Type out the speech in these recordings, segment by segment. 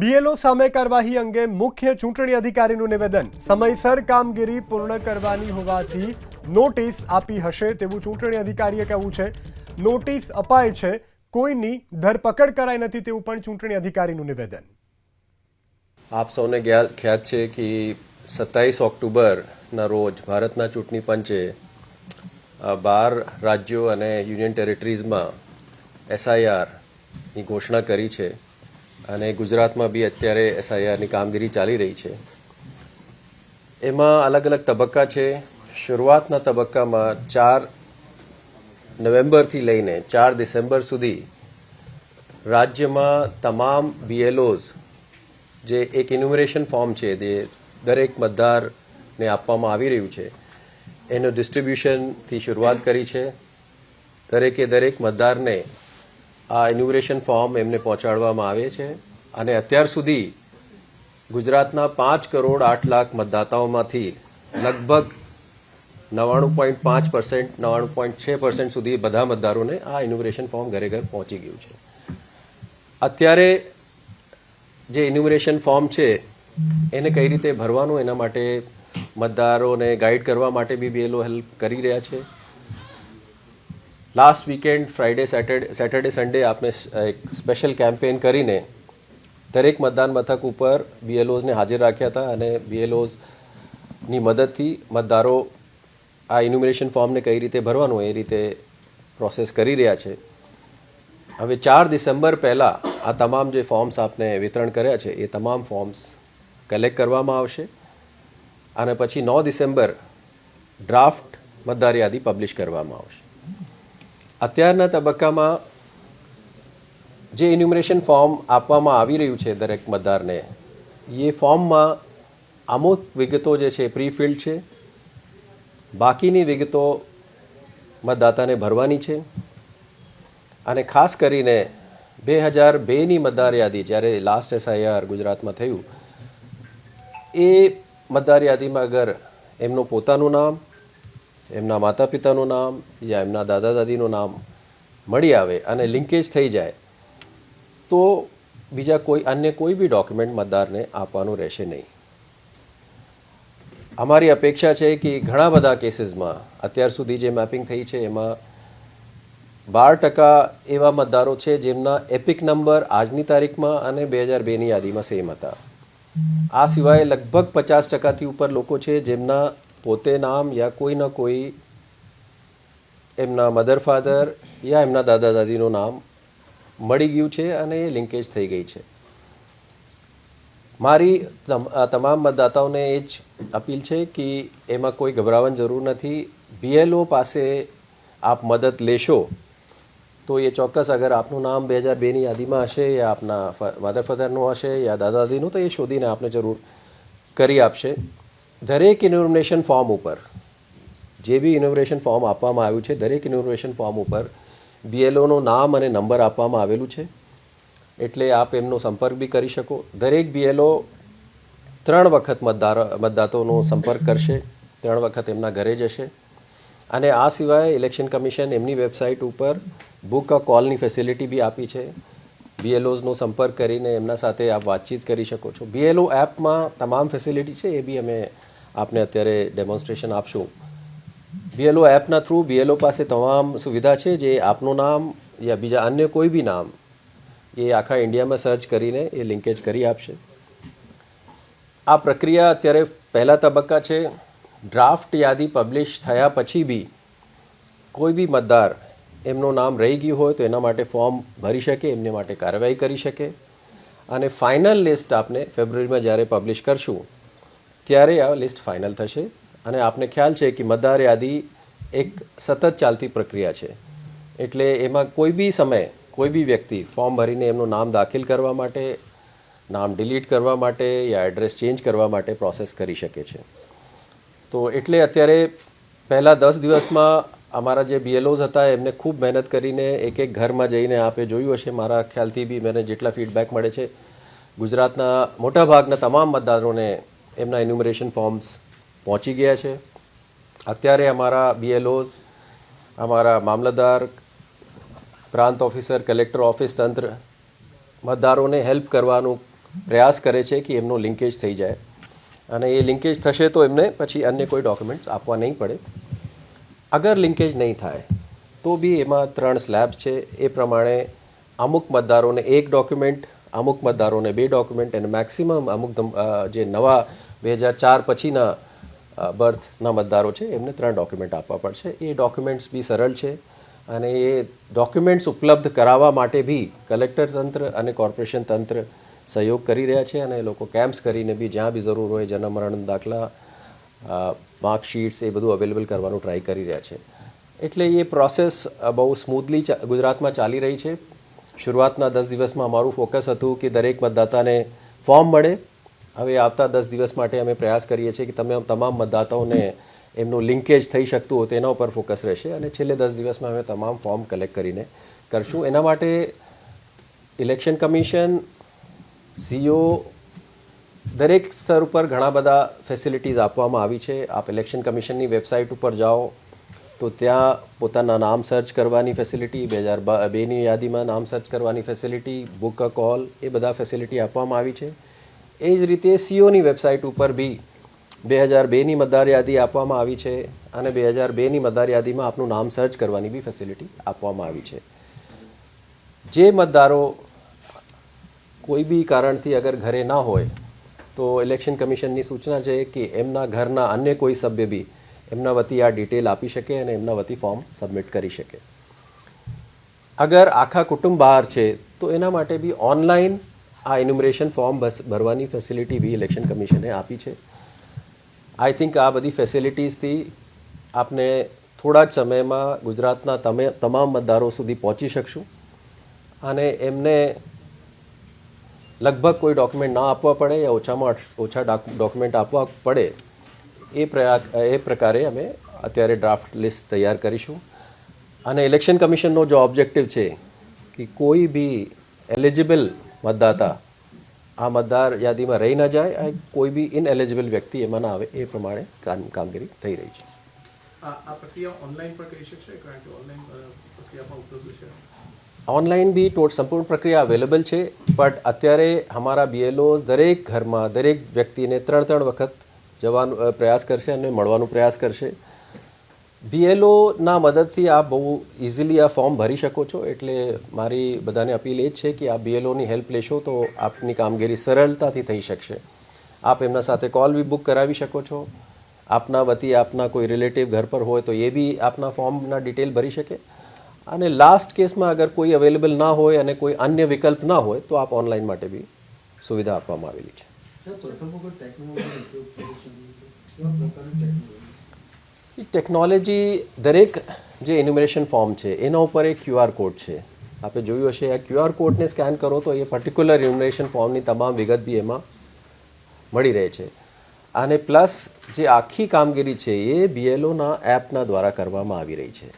BLO સામે કાર્યવાહી અંગે મુખ્ય ચૂંટણી અધિકારીનું નિવેદન. સમયસર કામગીરી પૂર્ણ કરવાની હોવાથી નોટિસ આપી હશે તેવું ચૂંટણી અધિકારીએ કહ્યું છે. નોટિસ અપાય છે. કોઈની ધરપકડ કરાઈ નથી તેવું પણ ચૂંટણી અધિકારીનું નિવેદન. આપ સૌને ખ્યાત છે કે સત્તાવીસ ઓક્ટોબરના રોજ ભારતના ચૂંટણી પંચે બાર રાજ્યો અને યુનિયન ટેરેટરીઝમાં એસઆઈઆરની ઘોષણા કરી છે. અને ગુજરાતમાં બી અત્યારે એસઆઈઆરની કામગીરી ચાલી રહી છે. એમાં અલગ અલગ તબક્કા છે. શરૂઆતના તબક્કામાં ચાર નવેમ્બરથી લઈને ચાર ડિસેમ્બર સુધી રાજ્યમાં તમામ બીએલઓઝ જે એક ઇન્યુમરેશન ફોર્મ છે જે દરેક મતદારને આપવામાં આવી રહ્યું છે, એનું ડિસ્ટ્રીબ્યુશનથી શરૂઆત કરી છે. દરેકે દરેક મતદારને આ ઇન્યુમરેશન ફોર્મ એમને પહોંચાડવામાં આવે છે. અને અત્યાર સુધી ગુજરાતના પાંચ કરોડ આઠ લાખ મતદાતાઓમાંથી લગભગ નવ્વાણું પોઈન્ટ પાંચ પર્સન્ટ નવ્વાણું પોઈન્ટ છ પર્સન્ટ સુધી બધા મતદારોને આ ઇન્યુમરેશન ફોર્મ ઘરે ઘર પહોંચી ગયું છે. અત્યારે જે ઇન્યુમરેશન ફોર્મ છે, એને કઈ રીતે ભરવાનું, એના માટે મતદારોને ગાઈડ કરવા માટે બી બીએલઓ હેલ્પ કરી રહ્યા છે. Last weekend Friday Saturday Saturday Sunday આપણે એક સ્પેશિયલ કેમ્પેન કરીને દરેક મતદાન મથક ઉપર બીએલઓઝને હાજર રાખ્યા હતા અને બીએલઓઝની મદદથી મતદારો આ ઇન્યુમિનેશન ફોર્મને કઈ રીતે ભરવાનું એ રીતે પ્રોસેસ કરી રહ્યા છે. હવે ચાર ડિસેમ્બર પહેલાં આ તમામ જે ફોર્મ્સ આપને વિતરણ કર્યા છે એ તમામ ફોર્મ્સ કલેક્ટ કરવામાં આવશે અને પછી નવ ડિસેમ્બર ડ્રાફ્ટ મતદાર યાદી પબ્લિશ કરવામાં આવશે. અત્યારના તબક્કામાં જે ઇન્યુમરેશન ફોર્મ આપવામાં આવી રહ્યું છે દરેક મતદારને, એ ફોર્મમાં અમુક વિગતો જે છે પ્રી ફિલ્ડ છે. બાકીની વિગતો મતદાતાને ભરવાની છે. અને ખાસ કરીને બે હજાર બેની મતદાર યાદી જ્યારે લાસ્ટ એસઆઈઆર ગુજરાતમાં થયું, એ મતદાર યાદીમાં અગર એમનું પોતાનું નામ, એમના માતા પિતાનું નામ યા એમના દાદા દાદીનું નામ મળી આવે અને લિંકેજ થઈ જાય તો બીજા કોઈ અન્ય કોઈ બી ડોક્યુમેન્ટ મતદારને આપવાનું રહેશે નહીં. અમારી અપેક્ષા છે કે ઘણા બધા કેસીસમાં અત્યાર સુધી જે મેપિંગ થઈ છે એમાં બાર ટકા એવા મતદારો છે જેમના એપિક નંબર આજની તારીખમાં અને બે હજાર બેની યાદીમાં સેમ હતા. આ સિવાય લગભગ પચાસ ટકાથી ઉપર લોકો છે જેમના પોતે નામ યા કોઈ ના કોઈ એમના મધર ફાધર યા એમના દાદા દાદીનું નામ મળી ગયું છે અને એ લિંકેજ થઈ ગઈ છે. મારી તમામ મતદાતાઓને એ જ અપીલ છે કે એમાં કોઈ ગભરાવાની જરૂર નથી. બીએલઓ પાસે આપ મદદ લેશો તો એ ચોક્કસ અગર આપનું નામ બે હજાર બેની યાદીમાં હશે યા આપના મધર ફાધરનું હશે યા દાદા દાદીનું તો એ શોધીને આપને જરૂર કરી આપશે. દરેક ઇન્યુમરેશન ફોર્મ ઉપર, જે બી ઇન્યુમરેશન ફોર્મ આપવામાં આવ્યું છે, દરેક ઇન્યુમરેશન ફોર્મ ઉપર બીએલઓનું નામ અને નંબર આપવામાં આવેલું છે. એટલે આપ એમનો સંપર્ક બી કરી શકો. દરેક બીએલઓ ત્રણ વખત મતદાર, મતદાતોનો સંપર્ક કરશે. ત્રણ વખત એમના ઘરે જશે અને આ સિવાય ઇલેક્શન કમિશન એમની વેબસાઇટ ઉપર બુક અ કોલની ફેસિલિટી બી આપી છે. બીએલઓઝનો સંપર્ક કરીને એમના સાથે આપ વાતચીત કરી શકો છો. બીએલઓ એપમાં તમામ ફેસિલિટી છે એ બી અમે આપને અત્યારે ડેમોન્સ્ટ્રેશન આપશું. બીએલઓ એપના થ્રુ બીએલઓ પાસે તમામ સુવિધા છે જે આપનું નામ યા બીજા અન્ય કોઈ બી નામ એ આખા ઇન્ડિયામાં સર્ચ કરીને એ લિંકેજ કરી આપશે. આ પ્રક્રિયા અત્યારે પહેલા તબક્કા છે. ડ્રાફ્ટ યાદી પબ્લિશ થયા પછી બી કોઈ બી મતદાર એમનું નામ રહી ગયું હોય તો એના માટે ફોર્મ ભરી શકે, એમને માટે કાર્યવાહી કરી શકે. અને ફાઇનલ લિસ્ટ આપને ફેબ્રુઆરીમાં જ્યારે પબ્લિશ કરશું, ત્યારે આ લિસ્ટ ફાઇનલ થશે. અને આપને ખ્યાલ છે કે મતદાર યાદી એક સતત ચાલતી પ્રક્રિયા છે. એટલે એમાં કોઈ બી સમયે કોઈ બી વ્યક્તિ ફોર્મ ભરીને એમનું નામ દાખલ કરવા માટે, નામ ડિલીટ કરવા માટે યા એડ્રેસ ચેન્જ કરવા માટે પ્રોસેસ કરી શકે છે. તો એટલે અત્યારે પહેલાં દસ દિવસમાં અમારા જે બીએલઓઝ હતા, એમને ખૂબ મહેનત કરીને એક એક ઘરમાં જઈને આપે જોયું હશે. મારા ખ્યાલથી બી મને જેટલા ફીડબેક મળે છે, ગુજરાતના મોટાભાગના તમામ મતદારોને એમના ઇન્યુમરેશન ફોર્મ્સ પહોંચી ગયા છે. અત્યારે અમારા બીએલઓઝ અમારા મામલતદાર, પ્રાંત ઓફિસર, કલેક્ટર, ઓફિસ તંત્ર મતદારોને હેલ્પ કરવાનું પ્રયાસ કરે છે કે એમનો લિંકેજ થઈ જાય. અને એ લિંકેજ થશે તો એમને પછી અન્ય કોઈ ડોક્યુમેન્ટ્સ આપવા નહીં પડે. અગર લિંકેજ નહીં થાય, તો બી એમાં ત્રણ સ્લેબ છે. એ પ્રમાણે અમુક મતદારોને એક ડોક્યુમેન્ટ, અમુક મતદારોને બે ડોક્યુમેન્ટ, અને મેક્સિમમ અમુક જે નવા બે હજાર ચાર પછીના બર્થના મતદારો છે, એમને ત્રણ ડોક્યુમેન્ટ આપવા પડશે. એ ડોક્યુમેન્ટ્સ બી સરળ છે અને એ ડોક્યુમેન્ટ્સ ઉપલબ્ધ કરાવવા માટે બી કલેક્ટર તંત્ર અને કોર્પોરેશન તંત્ર સહયોગ કરી રહ્યા છે અને લોકો કેમ્પ્સ કરીને બી જ્યાં બી જરૂર હોય જન્મ, મરણ, દાખલા માર્કશીટ્સ એ બધું અવેલેબલ કરવાનું ટ્રાય કરી રહ્યા છે. એટલે એ પ્રોસેસ બહુ સ્મૂથલી ગુજરાતમાં ચાલી રહી છે. શરૂઆતના દસ દિવસમાં અમારું ફોકસ હતું કે દરેક મતદાતાને ફોર્મ મળે હવે આવતા દસ દિવસ માટે અમે પ્રયાસ કરીએ છીએ કે તમે તમામ મતદાતાઓને એમનું લિંકેજ થઈ શકતું હોય તેના ઉપર ફોકસ રહેશે અને છેલ્લે દસ દિવસમાં અમે તમામ ફોર્મ કલેક્ટ કરીને કરશું. એના માટે ઇલેક્શન કમિશન સીઓ દરેક સ્તર ઉપર ઘણા બધા ફેસિલિટીઝ આપવામાં આવી છે. આપ ઇલેક્શન કમિશનની વેબસાઇટ ઉપર જાઓ તો ત્યાં પોતાના નામ સર્ચ કરવાની ફેસિલિટી બે હજાર બેની યાદીમાં નામ સર્ચ કરવાની ફેસિલિટી બુક અ કોલ એ બધા ફેસિલિટી આપવામાં આવી છે. એ જ રીતે સીઓની વેબસાઇટ ઉપર બી બે હજાર બેની મતદાર યાદી આપવામાં આવી છે અને બે હજાર બેની મતદાર યાદીમાં આપનું નામ સર્ચ કરવાની બી ફેસિલિટી આપવામાં આવી છે. જે મતદારો કોઈ બી કારણથી અગર ઘરે ના હોય, તો ઇલેક્શન કમિશનની સૂચના છે કે એમના ઘરના અન્ય કોઈ સભ્ય બી એમના વતી આ ડિટેલ આપી શકે અને એમના વતી ફોર્મ સબમિટ કરી શકે. અગર આખા કુટુંબ બહાર છે, તો એના માટે બી ઓનલાઈન આ ઇન્યુમરેશન ફોર્મ ભરવાની ફેસિલિટી બી ઇલેક્શન કમિશને આપી છે. આઈ થિંક આ બધી ફેસિલિટીઝથી આપને થોડા જ સમયમાં ગુજરાતના તમે, તમામ મતદારો સુધી પહોંચી શકશું. અને એમને લગભગ કોઈ ડોક્યુમેન્ટ ના આપવા પડે યા ઓછામાં ઓછા ડોક્યુમેન્ટ આપવા પડે, એ પ્રયા એ પ્રકારે અમે અત્યારે ડ્રાફ્ટ લિસ્ટ તૈયાર કરીશું. અને ઇલેક્શન કમિશનનો જો ઓબ્જેક્ટિવ છે કે કોઈ બી એલિજિબલ મતદાતા. આ મતદાર યાદીમાં રહી ન જાય અને કોઈ બી ઇનએલિજિબલ વ્યક્તિ એમાં ના આવે એ પ્રમાણે કામ કામગીરી થઈ રહી આ આ છે? ઓનલાઈન બી ટોટ સંપૂર્ણ પ્રક્રિયા અવેલેબલ છે બટ અત્યારે અમારા બીએલઓ દરેક ઘરમાં દરેક વ્યક્તિને ત્રણ ત્રણ વખત જવાનો પ્રયાસ કરશે અને મળવાનો પ્રયાસ કરશે. બીએલઓના મદદથી આપ બહુ ઇઝીલી આ ફોર્મ ભરી શકો છો. એટલે મારી બધાને અપીલ એ જ છે કે આ બીએલઓની હેલ્પ લેશો તો આપની કામગીરી સરળતાથી થઈ શકશે. આપ એમના સાથે કોલ બી બુક કરાવી શકો છો. આપના વતી આપના કોઈ રિલેટિવ ઘર પર હોય તો એ બી આપના ફોર્મના ડિટેલ ભરી શકે. અને લાસ્ટ કેસમાં અગર કોઈ અવેલેબલ ના હોય અને કોઈ અન્ય વિકલ્પ ના હોય તો આપ ઓનલાઈન માટે બી સુવિધા આપવામાં આવેલી છે. ટેકનોલોજી દરેક જે એન્યુમરેશન ફોર્મ છે, એના ઉપર એક ક્યુઆર કોડ છે. આપણે જોયું હશે, આ ક્યુઆર કોડને સ્કેન કરો તો એ પર્ટિક્યુલર ઇન્યુમરેશન ફોર્મની તમામ વિગત બી એમાં મળી રહે છે. અને પ્લસ જે આખી કામગીરી છે, એ બીએલઓના એપના દ્વારા કરવામાં આવી રહી છે.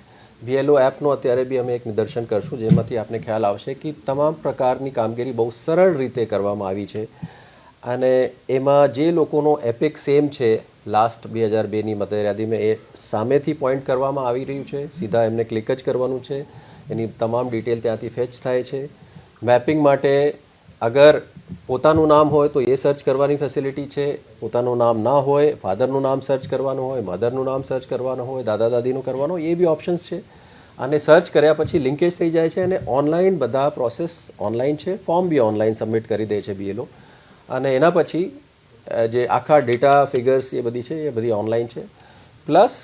બીએલઓ એપનું અત્યારે બી અમે એક નિદર્શન કરશું, જેમાંથી આપને ખ્યાલ આવશે કે તમામ પ્રકારની કામગીરી બહુ સરળ રીતે કરવામાં આવી છે. અને એમાં જે લોકોનો એપિક સેમ છે લાસ્ટ બે હજાર બેની મતદાર યાદીમાં એ સામેથી પોઈન્ટ કરવામાં આવી રહ્યું છે. સીધા એમને ક્લિક જ કરવાનું છે. એની તમામ ડિટેલ ત્યાંથી ફેચ થાય છે. મેપિંગ માટે અગર પોતાનું નામ હોય તો એ સર્ચ કરવાની ફેસિલિટી છે. પોતાનું નામ ના હોય ફાધરનું નામ સર્ચ કરવાનું હોય મધરનું નામ સર્ચ કરવાનું હોય દાદા દાદીનું કરવાનું હોય, એ બી ઓપ્શન્સ છે. અને સર્ચ કર્યા પછી લિંકેજ થઈ જાય છે અને ઓનલાઈન બધા પ્રોસેસ ઓનલાઈન છે. ફોર્મ બી ઓનલાઈન સબમિટ કરી દે છે બી બીએલઓ અને એના પછી જે આખા ડેટા ફિગર્સ એ બધી છે, એ બધી ઓનલાઈન છે. પ્લસ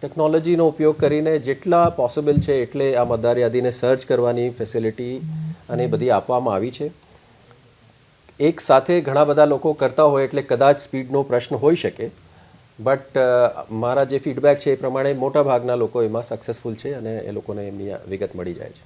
ટેકનોલોજીનો ઉપયોગ કરીને જેટલા પોસિબલ છે એટલે આ મતદાર યાદીને સર્ચ કરવાની ફેસિલિટી અને બધી આપવામાં આવી છે. એક સાથે ઘણા બધા લોકો કરતા હોય એટલે કદાચ સ્પીડનો પ્રશ્ન હોઈ શકે. બટ મારા જે ફીડબેક છે એ પ્રમાણે મોટા ભાગના લોકો એમાં સક્સેસફુલ છે અને એ લોકોને એમની વિગત મળી જાય છે.